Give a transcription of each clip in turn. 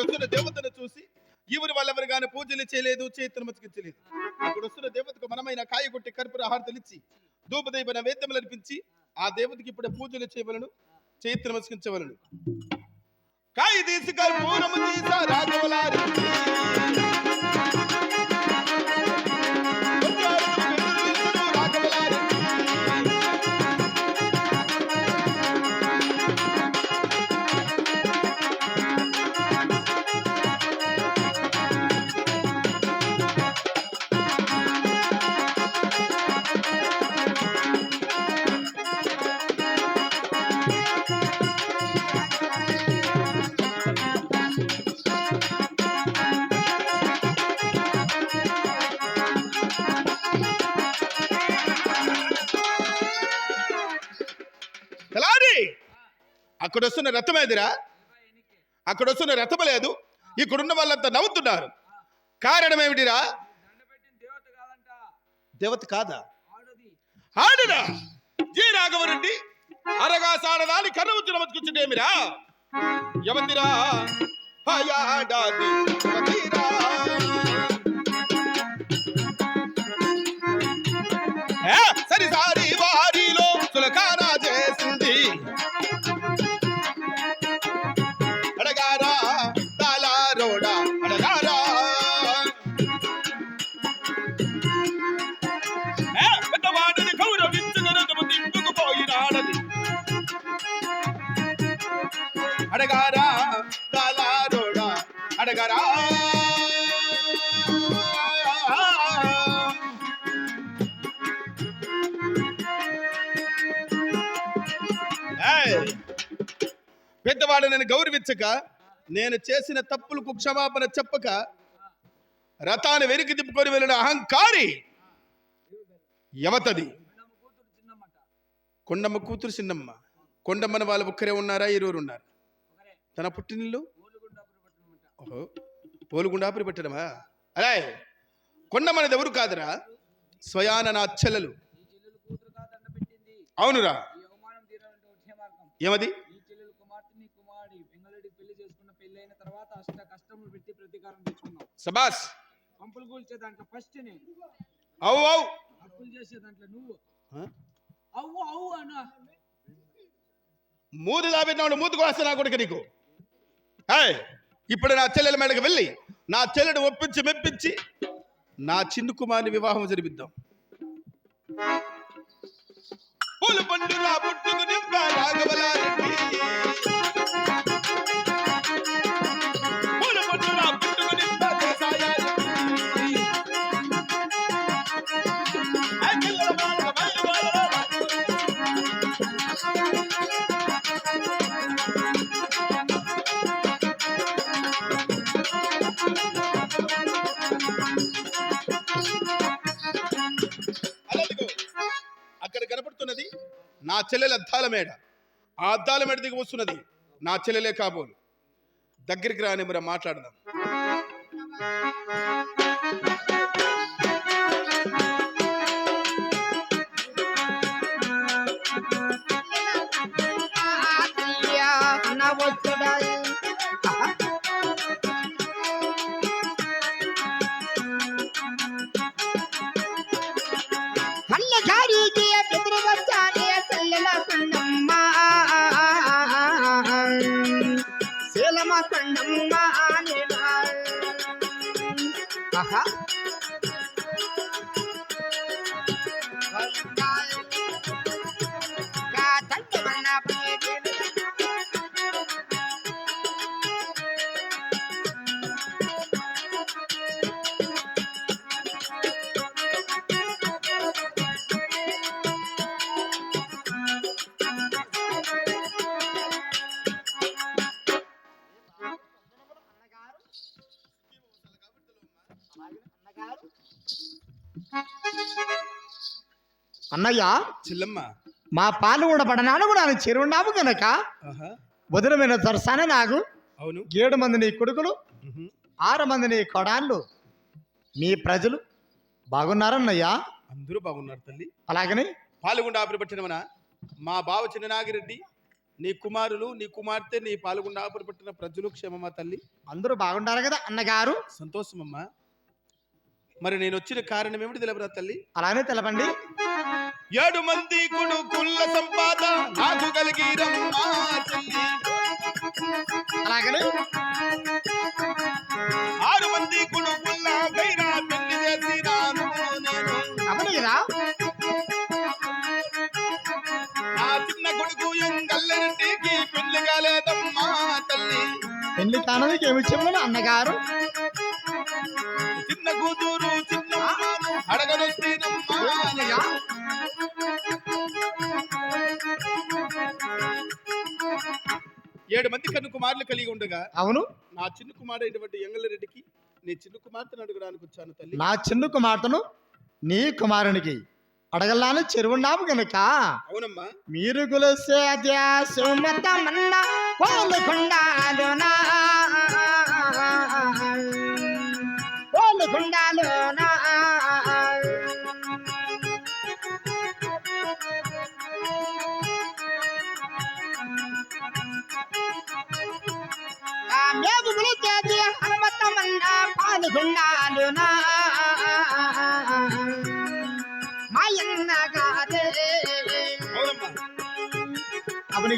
అక్కడ వస్తున్న దేవతను చూసి ఈవురి వాళ్ళెవరు కానీ పూజలు చేయలేదు చేతులు మతికించలేదు అక్కడ వస్తున్న దేవతకు మనమైన కాయగొట్టి కర్పూర హారతలిచ్చి ధూపదైన వేద్యములు అనిపించి ఆ దేవతకి ఇప్పుడే పూజలు చేయవలను చేతులు మతికించవలను కాయ తీసి కర్పూరము తీసా రాఘవలారి రాఘవలారి. అక్కడ వస్తున్న రథం ఏదిరా? అక్కడ వస్తున్న రథం లేదు. ఇక్కడున్న వాళ్ళంతా నవ్వుతున్నారు. కారణం ఏమిటిరా? దేవత కాదా? ఆడరా. జీ రాఘవరెడ్డి అరగా సాడదాని కర్ర వచ్చిన యవతిరా హయాడాది పెద్దవాడు గౌరవించక నేను చేసిన తప్పులకు క్షమాపణ చెప్పక రథాన్ని వెనక్కి తిప్పుకొని వెళ్ళిన అహంకారి యవతది. కొండమ్మ కూతురు చిన్నమ్మ. కొండమ్మని వాళ్ళు ఒక్కరే ఉన్నారా? ఇరువురు ఉన్నారు. తన పుట్టినిల్లు? ఓహో పోలుగుండాపురి పెట్టడమా? అరే కొండమ్మనేది ఎవరు కాదురా? స్వయాన నా చెల్లెలు. అవునురా. ఏమది నీ చెల్లెలు కుమార్తె నీ కుమారుడి వెంగళరెడ్డి పెళ్ళి చేసుకున్న పెళ్ళి అష్ట కష్టములు పెట్టి ప్రతీకారం సబాస్! పంపులు కూల్చే దాంట్లో ఫస్ట్ నేను అవు అవు అప్పులు చేసే దాంట్లో నువ్వు. ఆ? అవ్వు అవ్వు అన్న. నా కొడుకు నీకు. ఏయ్, ఇప్పుడు నా చెల్లెల మేడకు వెళ్ళి నా చెల్లెడు ఒప్పించి మెప్పించి నా చిన్ను కుమార్ని వివాహం జరిపిద్దాం. పూలు పండు నా పుట్టుకు నింప రాఘవలారెడ్డి. చెల్లెల అద్దాల మేడ ఆ అద్దాల మేడ దిగి వస్తున్నది నా చెల్లెలే కాబోలు. దగ్గరికి రాని మరి మాట్లాడదాం. tá? అన్నయ్య చెల్లమ్మ. మా పాలు కూడా పడనాను కూడా ఆయన చెరువున్నాము కనుక వదిలమైన దర్శన నాకు. అవును. ఏడు మంది నీ కొడుకులు. ఆరు మంది నీ కొడాళ్ళు మీ ప్రజలు బాగున్నారన్నయ్యా? అందరూ బాగున్నారు తల్లి. అలాగని? పాల్గొండ ఆపురపట్టినమన మా బావ చిన్ననాగిరెడ్డి నీ కుమారులు నీ కుమార్తె నీ పాల్గొండ ఆపురపట్టిన ప్రజలు క్షేమమా తల్లి? అందరూ బాగుంటారు కదా అన్నగారు. సంతోషమమ్మా. మరి నేను వచ్చిన కారణం ఏమిటి తెలపరా తల్లి? అలానే తెలపండి. ఏడు మంది కొడుకుల సంపాద నాకు తల్లి. అలాగని ఆరు మంది కొడుకుల గైరా పెళ్ళి చేసినాను నేను. అవును కదా? నా చిన్న కొడుకు ఎంగల్లరెడ్డికి పెళ్ళి కాలేదమ్మా తల్లి. పెళ్ళి ఏమి చెప్పను అన్నగారు చిన్న కూతురు అడగనొస్తేనమ్మా ఏడు మంది కన్ను కుమారులు కలిగి ఉండగా అవును. నా చిన్న కుమారుడైనటువంటి ఎంగల్లరెడ్డికి నీ చిన్న కుమార్తెను అడగడానికి వచ్చాను తల్లి. నా చిన్న కుమార్తెను నీ కుమారునికి అడగల్లాను చెరువున్నాము గనుక అవునమ్మా. మీరు గులసే సుమతమన్న కోలుకుండాలునా కోలుకుండాలునా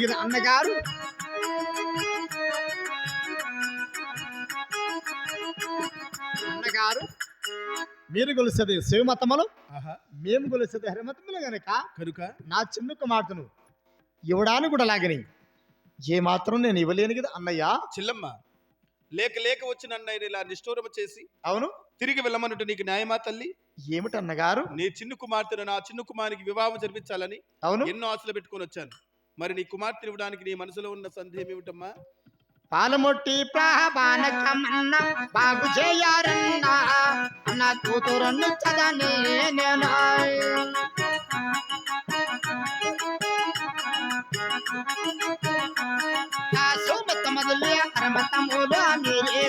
కదా అన్నగారు? అన్నగారు మీరు కొలిసేది శివమతములు మేము కొలిసేది హరిమతములు గనక కనుక? నా చిన్న కుమార్తెను ఇవ్వడానికి కూడా లాగని ఏ మాత్రం నేను ఇవ్వలేను కదా అన్నయ్య? చెల్లమ్మ లేక లేక వచ్చిన అన్నయ్య ఇలా నిష్ఠూరమ చేసి అవును. తిరిగి వెళ్ళమన్నట్టు నీకు న్యాయమా తల్లి? ఏమిటి అన్నగారు నీ చిన్న కుమార్తెను నా చిన్న కుమారికి వివాహం జరిపించాలని అవును. ఎన్నో ఆశలు పెట్టుకొని వచ్చాను. మరి నీ కుమార్తె ఇవ్వడానికి నీ మనసులో ఉన్న సందేహం ఏమిటమ్మా? పాలముట్టి ప్రాబానకమన్న బాగు చేయారన్నా నా కూతురును చదని నేను. అరమతములు మీరే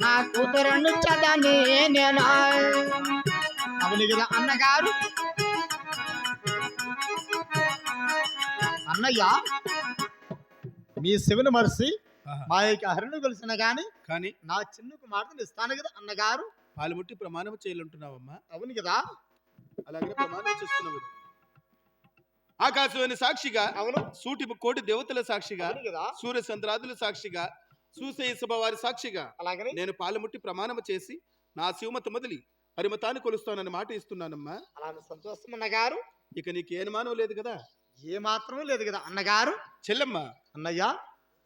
నా కూతురు చదని నేను. అవును కదా అన్నగారు? అన్నయ్య మీ శివుని మరిసి మా యొక్క హరిని కొలిసిన గాని కానీ నా చిన్న కుమార్తెను ఇస్తాను కదా అన్నగారు? పాలుముట్టి ప్రమాణం చేయాలంటున్నావమ్మా. అవును కదా? అలాగే ప్రమాణం చేస్తున్నావు ఆకాశమైన సాక్షిగా అవును. సూటి కోటి దేవతల సాక్షిగా సూర్య చంద్రాదుల సాక్షిగా సూసయ సభ వారి సాక్షిగా అలాగని? నేను పాలుముట్టి ప్రమాణం చేసి నా శివమత మొదలి హరిమతాన్ని కొలుస్తానని మాట ఇస్తున్నానమ్మా. అలానే సంతోషం అన్నగారు. ఇక నీకు ఏ అనుమానం లేదు కదా? ఏ మాత్రమే లేదు కదా. అన్నగారు? చెల్లమ్మ. అన్నయ్య?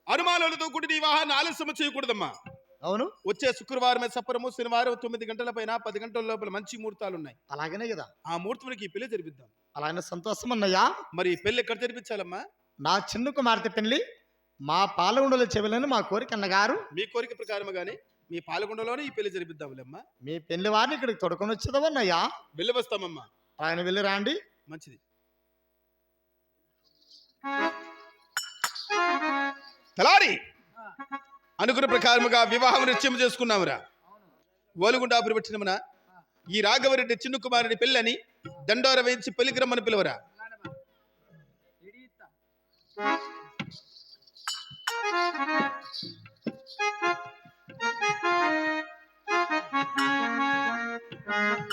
అనుమానాలతో కూడి వివాహాన్ని ఆలస్యం చేయకూడదమ్మా. అవును. వచ్చే శుక్రవారమే సప్పరము శనివారం తొమ్మిది గంటల పైన పది గంటల లోపల మంచి ముహూర్తాలు ఉన్నాయి అలాగనే కదా. ఆ ముహూర్తానికి పెళ్ళి జరిపిద్దాం. అలానే సంతోషం అన్నయ్య. మరి ఈ పెళ్ళి ఎక్కడ జరిపించాలమ్మా? నా చిన్న కుమార్తె పెళ్ళి మా పాలగుండల చెవులని మా కోరిక అన్నగారు. మీ కోరిక ప్రకారముగానే మీ పాలకొండలోనే ఈ పెళ్ళి జరిపిద్దాంలేమ్మా మీ పెళ్ళి వారిని ఇక్కడికి తొడుకొని వచ్చేదవన్నయ్య వెళ్ళి వస్తామమ్మా. ఆయన వెళ్ళి రాండి. మంచిది. తలారి అనుకున్న ప్రకారముగా వివాహం నిశ్చయం చేసుకున్నామురా. ఓలుగుండాపురి పెట్టినమున ఈ రాఘవరెడ్డి చిన్న కుమారుడి పెళ్ళని దండోర వేయించి పెళ్ళికి రమ్మని పిలువరా.